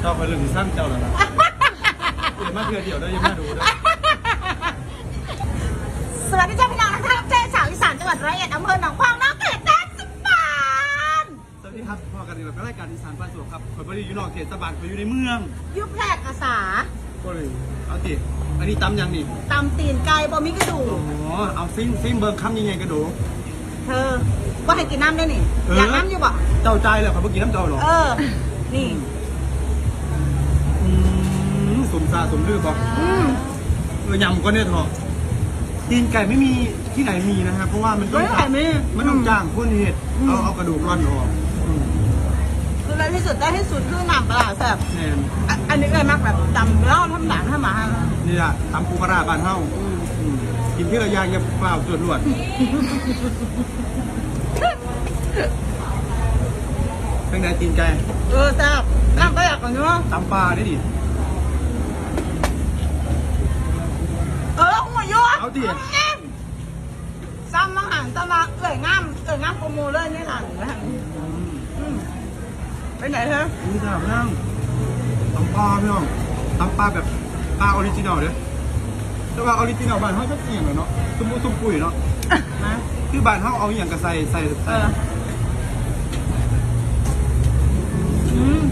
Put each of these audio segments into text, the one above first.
เจ้าคอยเรื่องที่สร้างเจ้าแล้วนะเดี๋ยวมาเพื่อเดี๋ยวได้ยังมาดูด้วยสวัสดีจ้าพี่น้องนะคะเจ๊สาวอีสานจังหวัดร้อยเอ็ดอำเภอหนองพองน้องเกดแดนสิบบาทสวัสดีครับพ่อกันอีกแล้วกับรายการอีสานบ้านสวนครับคอยบริอยู่นอกเขตสะบานคอยอยู่ในเมืองยุบแพรกอาสาก็เลยเอาติอันนี้ตำยังนี่ตำตีนไก่บะหมี่กระดูอ๋กอเอาซิมซิมเบิร์คำยังไงกระดูกเธอว่าให้กินน้ำได้นี่เออออยากน้ำอยู่บ่เจ้าใจแล้วครับเมื่อกี้น้ำเจ้าเหรอเออนี่ม สมซาสมลือบอกอืมเออยำก็เนี่ยเถอะตีนไก่ไม่มีที่ไหนมีนะครับเพราะว่ามันต้ไม่องไหวไหมมันต้องจ้างคนเห็ดเอาเอากระดูกร่อนออกอืมคืออะไรที่สุดได้ที่สุดคือน้ำปลาร้าแซ่บแน่นอะอันนี้เลยมากแบบดำแล้วทำหนังทำหมานี่แหละตำปูปลาร้าบ้านเฮาอืมกินที่ระยางอย่าเปล่าจวดรวดเป็นไงตีนไก่เออแซ่บน้ำก็อยากกันเนาะตำปลาได้ดิ เออหัวยั่ว เอาดิซ้ำมาหันซ้ำมาเอ่ยง่ามเอ่ยง่ามโปรโมเลยนี่หลังนะอืมอืมไปไหนเธอนี่ถามนั่งตำปลาพี่น้องตำปลาแบบปลาออริจินอลเด้อแต่ว่าออริจินอลบ้านเฮาชอบเสี่ยงเลยเนาะตุ้มมุตุ้มปุยเนาะนะคือบ้านเฮาเอาอหย่างกระใส่ใส่เอใส่ออืม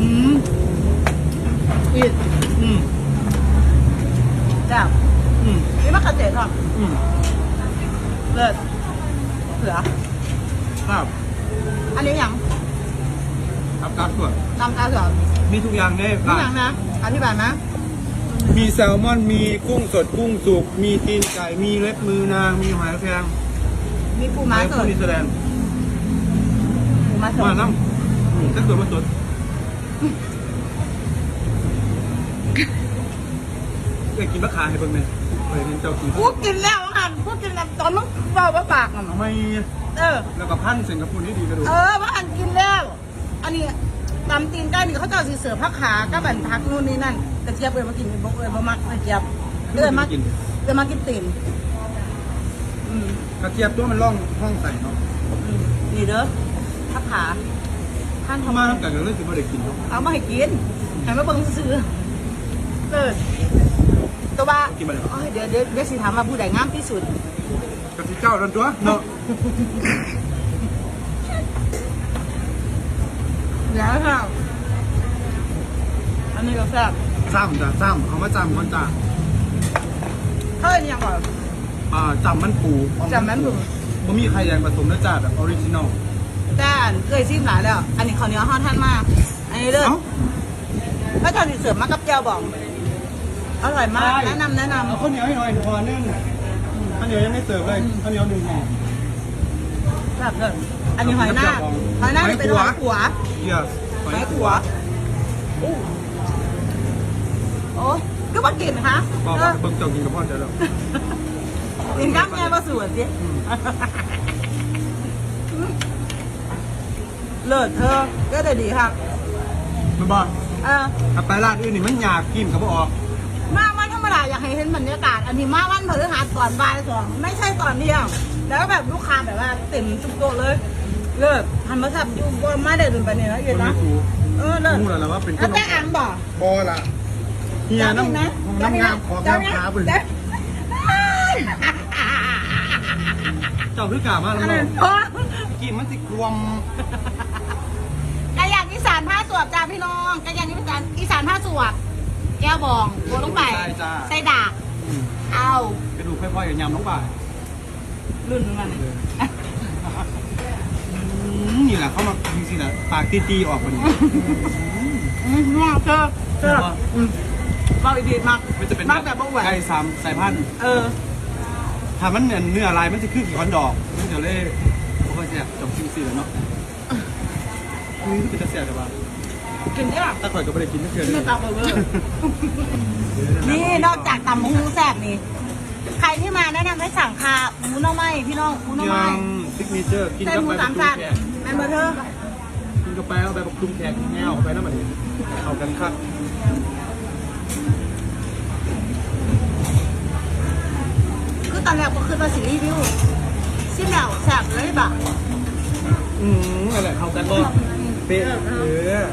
อืมอีดอืมจ้า อืมนี่มะเขือเทศหรออืมเลิศเสือครับอันนี้ย่างครับครับส่วนตำตาเสือมีทุกอย่างในนี่ร้าอย่างนะอธิบายนะมีแซลมอน มีกุ้งสดกุ้งสุก มีตีนไก่ มีเล็บมือนาง มีหอยแครงมีปูม้าสไม้ดนิสแลนด์ปูม้าสมาดน้ำอืมถ้าเกิดมาสดเอ้ยกินมะขามให้เบิ่งไหม ยเห็นเจ้ากินพูดกินแล้วค่ะพูดกินแล้วตอนมึงเบาปากอะทำไมเออ แล้วก็พันเส้นกับปูนนี่ดีกระดูกเออว่าอันกินแล้ว อันนี้ตำตีนไก่นี่เขาจะเอาสีเสือผักขาก็บันพักนู่นนี่นั่นกระเจี๊ยบเออมากินบ่เออมามักกระเจี๊ยบเออมาเออมากินตีนอืมกระเจี๊ยบตัวมันร่องห้องใส่เนาะอืมนี่เด้อผักขาท่านเข้าทำมามาทำกันก็เลยคือไม่ได้กินเนาะเอามาให้กินให้มาเบิ่งซื้อเอ อตัวว่ากินไปเลยโอ้ยเดี๋ยวเดี๋ยวเดี๋ยวสิถามว่าผู้ใดงามที่สุดกระทิเจ้าดันตัวเนาะแล้วค่ะอันนี้ก็แซ่บซ้ำจ้ะซ้ำเอามาจำก่อนจ้ะเฮ้ยนี่ยังก่อนอ่าจำมันปูจำมันปูบ่มีใครยังผสมนะจ้าแบบออริจินอลแต่อันเคยชิมหลายแล้ว อันนี้ข้าวเหนียวห้อนท่านมาก อันนี้เด้อเอ้าพระเจ้าสิเสริมมากับเจียวบอง อร่อยมาก แนะนำแนะนเอาข้าวเหนียวให้หน่อยพอนึ่งข้าวเหนียวยังไม่เสิร์ฟเลยข้าวเหนียวหนึ่งห่อำแบบเด้ออันนี้หอยหน้าหอยหน้านี่เป็นหอยขัวเยสหอยขัวอู้โอ้ยก็มากินคะบอกเอว่าอเบิ่งเจ้ากินกับพ่อเจ้าแล้วกินกับไงมาสวนสิอืมเลิศเธอก็ได้ดีค่ะมันบอกเออ ถ้าไปร้านอื่นนี่มันอยากกินกับบ่ออกมาวันธ รรมดาอยากให้เห็นบรรยากาศอันนี้มาวันพฤหัสก่อนบ่ายสองไม่ใช่ตอนเดียว แล้วแบบลูกค้าแบบว่าเต็มทุกโต๊ะเลยเลิศทำมาสับอยู่บนมาได้ดุนไปเนี่ยนะเย็นมันนะไม่ถูกเออเลิศรู้แล้วล่ะว่าเป็นแล้วแต่อ่างบอกบอละเฮียน้ำน้ำงามของน้ำขาบุญเดี๋ยวเจ้าคือกล้ามากอันเลนั้ยนพอกินมันสิกลวมไก่ย่างอีสานผ้าสวบจ้าพี่น้องไก่ย่างอีสานอีสานผ้าสวบแก้วบองโบลงไปใช่ จ้าใส่ดากอืมเอาไปดูค่อยๆกับยำน้องบ่ายรุ่นมันอืมนี่แหละเข้ามาจริงๆนะปากตีๆออกมาดิอืมว่าเธอเธออืมว่าอีดีมากมันจะเป็นมากแบบบ่ไหวไก่สามสายพันธุ์เออถ้ามันเนื้อเนื้อลายมันจะขึ้นกี่คอนดอกมันจะเล่เพราะว่าแซ่บจบจริงๆแล้วเนาะอุ้ยเป็นจะแซ่บแต่ว่า กินได้หรอถ้าข่อยก็ไม่ได้กินไม่เคยเลไม่ยตามเบอร์นี่นอกจากตำมะฮูแซ่บนี่ ใครที่มาแนะนำให้สั่งคาหมูหน่อไม้พี่น้องหมูหน่อไม้ยังซิกเนเจอร์กินใส่กับหมูใบสามมะกรูชั้ดนแขกแม่นเบอร์เธอกินกับแป้งใบมะกรูดแขกแง่วไปน้ำมันเอากันคักคือตอนแรกก็คือมาสิรีวิวซิมแล้วแซ่บเลยบะอืมอะไรเข้ากันบ่เป๊ะเออ